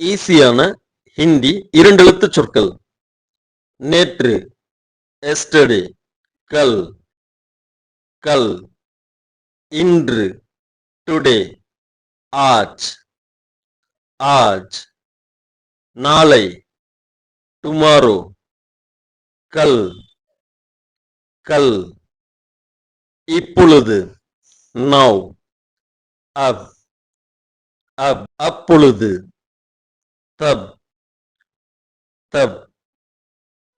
ஈஸியான ஹிந்தி இரண்டெழுத்து சொற்கள். நேற்று எஸ்டர்டே கல் கல். இன்று டுடே ஆஜ் ஆஜ். நாளை டுமாரோ கல் கல். இப்பொழுது நவ் அப் அப் அப்பொழுது. தப் தப்.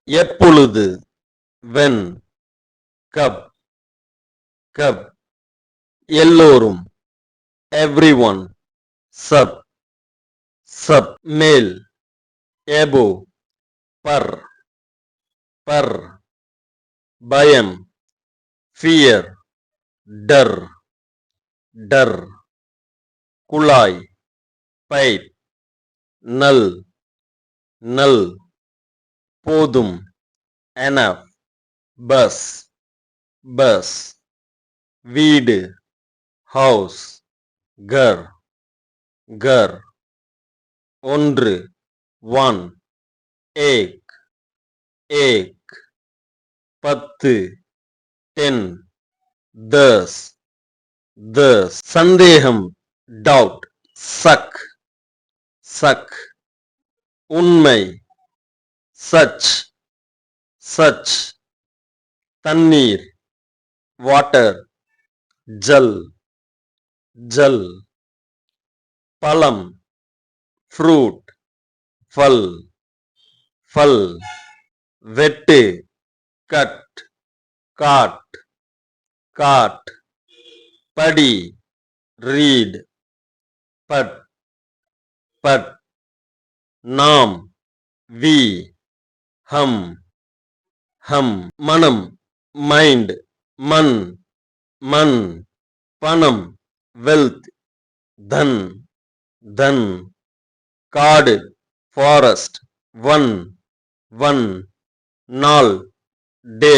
எப்பொழுது? வென் கப் கப். எல்லோரும் எவ்ரி ஒன் சப் சப். மேல் ஏபோ பர் பர். பயம் ஃபியர் டர் டர். குழாய் பைப் நல் நல் போதும் எனப் பஸ் பஸ் வீடு ஹவுஸ் கர் கர் ஒன்று ஒன் ஏக் ஏக் பத்து டென் தஸ் தஸ். சந்தேகம் டவுட் சக். सख उन्मय, सच सच, तन्नीर वाटर जल जल, पलम फ्रूट फल फल वेटे कट, काट काट, पड़ी, रीड, पट பட் நாம் வி ஹம் ஹம் மனம் மைண்ட் மண் மண் பணம் வெல்த் தன் தன் காடு ஃபாரஸ்ட் ஒன் ஒன் நாள் டே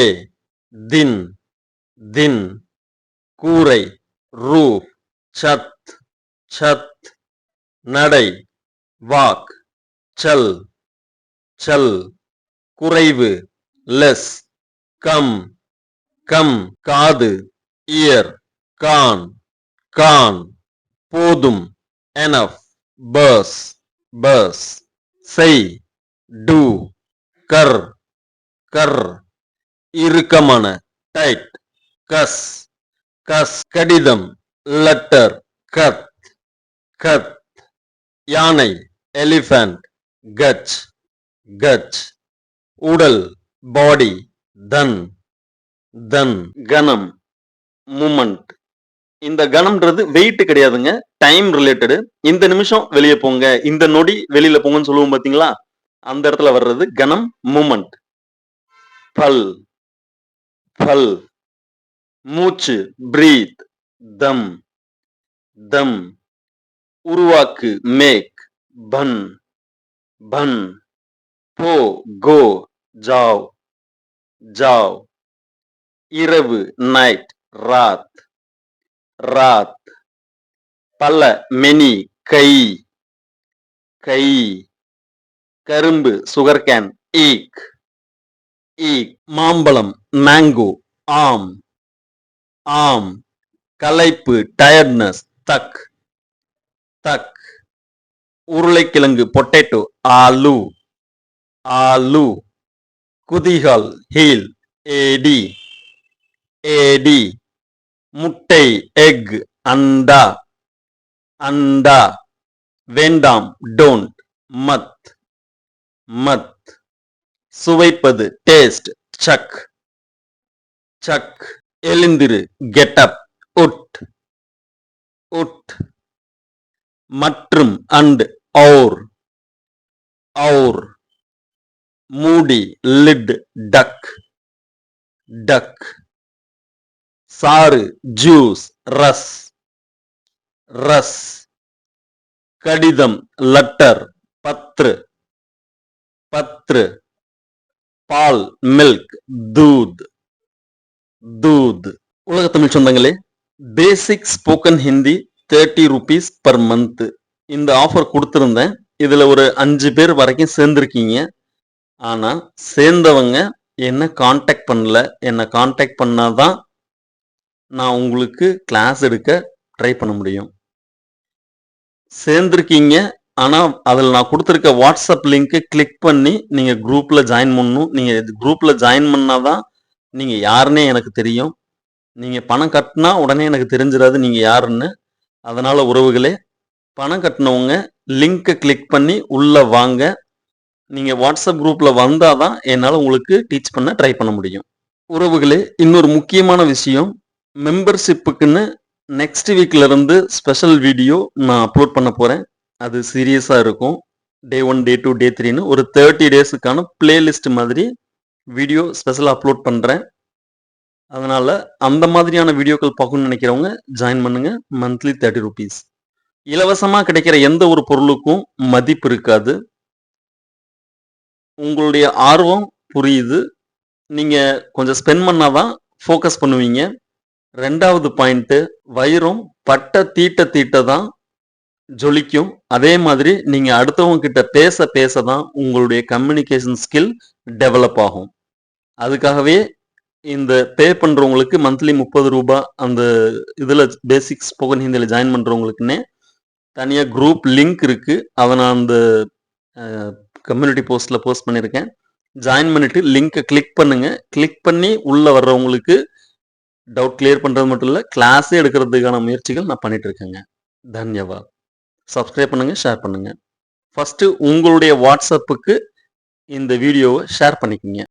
தின் தின் கூரை ரூ சத் சத் நடை வாக் சல் சல் குறைவு லெஸ் கம் கம் காது இயர் கான் கான் போதும் எனஃப் பஸ் பஸ் செய் டூ கர் கர் இறுக்கமான டைட் கஸ் கஸ் கடிதம் லெட்டர் கத் கத் யானை எலிஃபண்ட் கச் கச் உடல் பாடி தன் தன் கணம் மூமெண்ட் இந்த கணம்ன்றது வெயிட் கிடையாதுங்க டைம் ரிலேட்டடு இந்த நிமிஷம் வெளியே போங்க இந்த நொடி வெளியில போங்கன்னு சொல்லுவோம் பாத்தீங்களா அந்த இடத்துல வர்றது கணம் மூமெண்ட் பல் பல். மூச்சு பிரீத் தம் தம். உருவாக்கு மேக் பன் பன் போ கோ ஜாவ் ஜாவ் இரவு நைட் ராத் ராத் பல மெனி கை கை। கரும்பு சுகர் கேன் ஈக் ஈக் மாம்பழம் மேங்கோ ஆம் ஆம். களைப்பு டயர்ட்னஸ் தக் தக் உருளைக்கிழங்கு பொட்டேட்டோ ஆலு ஆலு குதிகால் ஹீல் ஏடி ஏடி முட்டை எக் அண்டா அண்டா வேண்டாம் டோன்ட் மத் மத் சுவைப்பது டேஸ்ட் சக் சக் எழுந்திரு கெட்டப் உட் உட் மற்றும் அண்ட் ஔர் ஔர் மூடி லிட் டக் டக் சாறு ஜூஸ் ரஸ் ரஸ் கடிதம் லெட்டர் பத்ரு பத்ரு பால் மில்க் தூத். தூத். உலக தமிழ் சொந்தங்களே basic spoken Hindi thirty rupees per month இந்த ஆஃபர் கொடுத்துருந்தேன். இதில் ஒரு அஞ்சு பேர் வரைக்கும் சேர்ந்துருக்கீங்க. ஆனால் சேர்ந்தவங்க என்ன காண்டாக்ட் பண்ணல. என்னை காண்டாக்ட் பண்ணாதான் நான் உங்களுக்கு கிளாஸ் எடுக்க ட்ரை பண்ண முடியும். சேர்ந்துருக்கீங்க. ஆனால் அதில் நான் கொடுத்துருக்க வாட்ஸ்அப் லிங்க்கை கிளிக் பண்ணி நீங்கள் குரூப்பில் ஜாயின் பண்ணணும். நீங்கள் குரூப்பில் ஜாயின் பண்ணாதான் நீங்கள் யாருன்னே எனக்கு தெரியும். நீங்கள் பணம் கட்டினா உடனே எனக்கு தெரிஞ்சிடாது நீங்கள் யாருன்னு. அதனால் உறவுகளே பணம் கட்டினவங்க லிங்கை கிளிக் பண்ணி உள்ளே வாங்க. நீங்கள் வாட்ஸ்அப் குரூப்பில் வந்தால் தான் என்னால் உங்களுக்கு டீச் பண்ண ட்ரை பண்ண முடியும். உறவுகளே இன்னொரு முக்கியமான விஷயம் மெம்பர்ஷிப்புக்குன்னு நெக்ஸ்ட் வீக்ல ஸ்பெஷல் வீடியோ நான் அப்லோட் பண்ண போகிறேன் அது சீரியஸாக இருக்கும். Day one day two day த்ரீன்னு ஒரு தேர்ட்டி டேஸுக்கான பிளேலிஸ்ட் மாதிரி வீடியோ ஸ்பெஷலாக அப்லோட் பண்ணுறேன் அதனால் அந்த மாதிரியான வீடியோக்கள் பார்க்கணும்னு நினைக்கிறவங்க ஜாயின் பண்ணுங்க. மந்த்லி தேர்ட்டி ருபீஸ் இலவசமாக கிடைக்கிற எந்த ஒரு பொருளுக்கும் மதிப்பு இருக்காது. உங்களுடைய ஆர்வம் புரியுது. நீங்கள் கொஞ்சம் ஸ்பெண்ட் பண்ணாதான் ஃபோக்கஸ் பண்ணுவீங்க. ரெண்டாவது பாயிண்ட்டு வயிறும் பட்ட தீட்ட தீட்ட தான் ஜொலிக்கும். அதே மாதிரி நீங்கள் அடுத்தவங்க கிட்ட பேச பேச தான் உங்களுடைய கம்யூனிகேஷன் ஸ்கில் டெவலப் ஆகும். அதுக்காகவே இந்த பே பண்ணுறவங்களுக்கு மந்த்லி முப்பது ரூபா அந்த இதில் பேசிக்ஸ் ஸ்போக்கன் ஹிந்தியில் ஜாயின் பண்ணுறவங்களுக்குன்னே தனியாக குரூப் லிங்க் இருக்குது அதை நான் அந்த கம்யூனிட்டி போஸ்ட்டில் போஸ்ட் பண்ணியிருக்கேன் ஜாயின் பண்ணிவிட்டு லிங்க்கை கிளிக் பண்ணுங்கள் கிளிக் பண்ணி உள்ளே வர்றவங்களுக்கு டவுட் கிளியர் பண்ணுறது மட்டும் இல்லை கிளாஸே எடுக்கிறதுக்கான முயற்சிகள் நான் பண்ணிகிட்ருக்கேங்க இருக்கேங்க. தன்யவாத். சப்ஸ்கிரைப் பண்ணுங்கள் ஷேர் பண்ணுங்கள் ஃபஸ்ட்டு உங்களுடைய வாட்ஸ்அப்புக்கு இந்த வீடியோவை ஷேர் பண்ணிக்கோங்க.